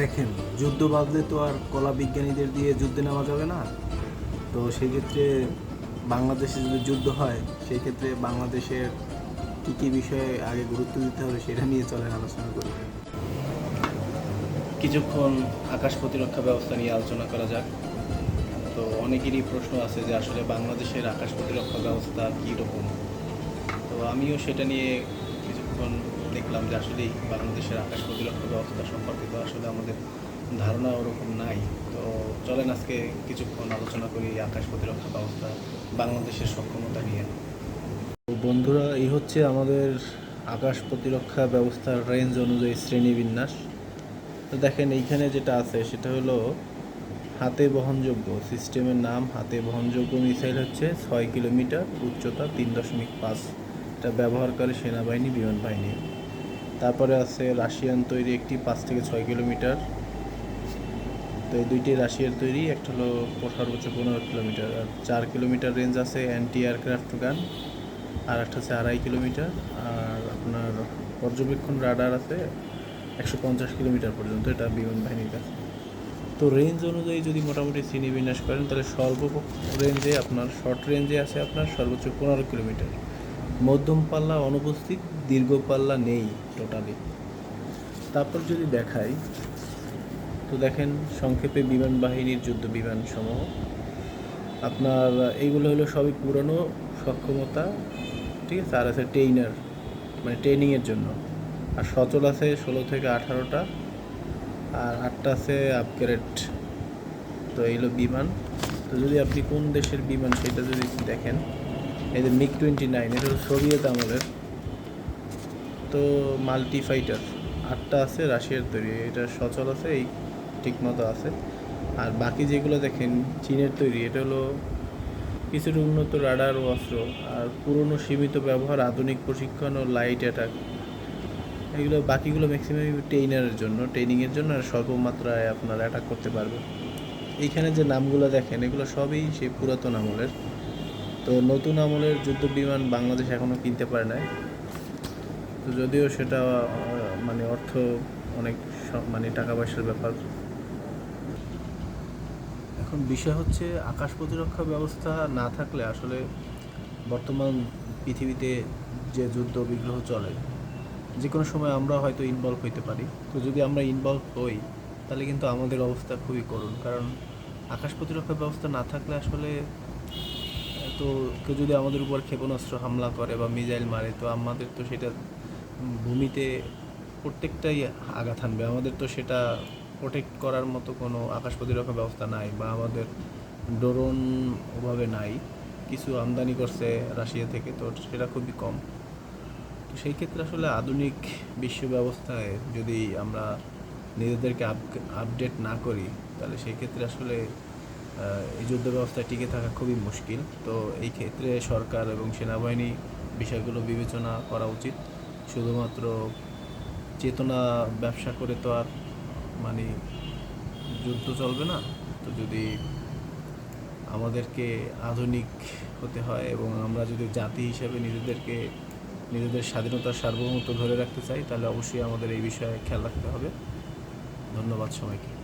দেখেন, যুদ্ধ বাঁধলে তো আর কলা বিজ্ঞানীদের দিয়ে যুদ্ধে নেওয়া যাবে না। তো সেই ক্ষেত্রে বাংলাদেশে যদি যুদ্ধ হয় সেই ক্ষেত্রে বাংলাদেশের কী কী বিষয়ে আগে গুরুত্ব দিতে হবে সেটা নিয়ে চলেন আলোচনা করি। কিছুক্ষণ আকাশ প্রতিরক্ষা ব্যবস্থা নিয়ে আলোচনা করা যাক। তো অনেকেরই প্রশ্ন আছে যে আসলে বাংলাদেশের আকাশ প্রতিরক্ষা ব্যবস্থা কী রকম তো আমিও সেটা নিয়ে কিছুক্ষণ দেখলাম যে আসলেই বাংলাদেশের আকাশ প্রতিরক্ষা ব্যবস্থা সম্পর্কিত আসলে আমাদের ধারণা ওরকম নাই। তো চলেন আজকে কিছুক্ষণ আলোচনা করি আকাশ প্রতিরক্ষা ব্যবস্থা, বাংলাদেশের সক্ষমতা নিয়ে। বন্ধুরা, এই হচ্ছে আমাদের আকাশ প্রতিরক্ষা ব্যবস্থার রেঞ্জ অনুযায়ী শ্রেণীবিন্যাস। তো দেখেন, এইখানে যেটা আছে সেটা হলো হাতে বহনযোগ্য। সিস্টেমের নাম হাতে বহনযোগ্য মিসাইল হচ্ছে ছয় কিলোমিটার, উচ্চতা তিন দশমিক পাঁচ এটা ব্যবহার করে সেনাবাহিনী, বিমান বাহিনী। তারপরে আছে রাশিয়ান তৈরি একটি পাঁচ থেকে ছয় কিলোমিটার। তো এই দুইটি রাশিয়ার তৈরি, একটা হলো সর্বোচ্চ পনেরো কিলোমিটার। আর চার কিলোমিটার রেঞ্জ আছে অ্যান্টি এয়ারক্রাফট গান আর একটা হচ্ছে আড়াই কিলোমিটার। আর আপনার পর্যবেক্ষণ রাডার আছে একশো পঞ্চাশ কিলোমিটার পর্যন্ত, এটা বিমান বাহিনীর কাছে। তো রেঞ্জ অনুযায়ী যদি মোটামুটি শ্রেণীবিন্যাস করেন, তাহলে সর্ব রেঞ্জে আপনার শর্ট রেঞ্জে আছে আপনার সর্বোচ্চ পনেরো কিলোমিটার। মধ্যম পাল্লা অনুপস্থিত, দীর্ঘ পাল্লা নেই টোটালি তারপর যদি দেখাই, তো দেখেন সংক্ষেপে বিমান বাহিনীর যুদ্ধ বিমান সমূহ। আপনার, এইগুলো হলো সবই পুরনো, সক্ষমতা, ঠিক আছে? আর আছে ট্রেইনার মানে ট্রেনিংয়ের জন্য। আর সচল আছে ষোলো থেকে আঠারোটা, আর আটটা আছে আপগ্রেড তো এইগুলো বিমান। তো যদি আপনি কোন দেশের বিমান, সেটা যদি দেখেন এই যে মিগ টোয়েন্টি নাইন এটা হলো সোভিয়েত আমলের। তো মাল্টি ফাইটার, আটটা আছে রাশিয়ার তৈরি, এটা সচল আছে, এই ঠিক মতো আছে। আর বাকি যেগুলো দেখেন, চীনের তৈরি, এটা হলো কিছুটা উন্নত রাডার ও অস্ত্র, আর পুরনো সীমিত ব্যবহার, আধুনিক প্রশিক্ষণ ও লাইট অ্যাটাক এগুলো বাকিগুলো ম্যাক্সিমাম ট্রেইনারের জন্য ট্রেনিংয়ের জন্য, আর স্বল্প মাত্রায় আপনার অ্যাটাক করতে পারবে এইখানে যে নামগুলো দেখেন, এগুলো সবই সেই পুরাতন আমলের। তো নতুন আমলের যুদ্ধ বিমান বাংলাদেশ এখনও কিনতে পারে নাই। তো যদিও সেটা মানে অর্থ অনেক মানে টাকা পয়সার ব্যাপার। এখন বিষয় হচ্ছে আকাশ প্রতিরক্ষা ব্যবস্থা না থাকলে আসলে বর্তমান পৃথিবীতে যে যুদ্ধ বিগ্রহ চলে যে কোনো সময় আমরা হয়তো ইনভলভ হইতে পারি। তো যদি আমরা ইনভলভ হই, তাহলে কিন্তু আমাদের অবস্থা খুবই করুণ। কারণ আকাশ প্রতিরক্ষা ব্যবস্থা না থাকলে আসলে তো কেউ যদি আমাদের উপর ক্ষেপণাস্ত্র হামলা করে বা মিজাইল মারে, তো আমাদের তো সেটা ভূমিতে প্রত্যেকটাই আঘাত হানবে। আমাদের তো সেটা প্রোটেক্ট করার মতো কোনো আকাশ প্রতিরক্ষা ব্যবস্থা নাই বা আমাদের ড্রোন ওভাবে নাই। কিছু আমদানি করছে রাশিয়া থেকে, তো সেটা খুবই কম। তো সেই ক্ষেত্রে আসলে আধুনিক বিশ্ব ব্যবস্থায় যদি আমরা নিজেদেরকে আপডেট না করি, তাহলে সেই ক্ষেত্রে আসলে এই যুদ্ধ ব্যবস্থায় টিকে থাকা খুবই মুশকিল। তো এই ক্ষেত্রে সরকার এবং সেনাবাহিনী বিষয়গুলো বিবেচনা করা উচিত। শুধুমাত্র চেতনা ব্যবসা করে তো আর মানে যুদ্ধ চলবে না। তো যদি আমাদেরকে আধুনিক হতে হয় এবং আমরা যদি জাতি হিসেবে নিজেদেরকে, নিজেদের স্বাধীনতার সার্বভৌমত্ব ধরে রাখতে চাই, তাহলে অবশ্যই আমাদের এই বিষয়ে খেয়াল রাখতে হবে। ধন্যবাদ সবাইকে।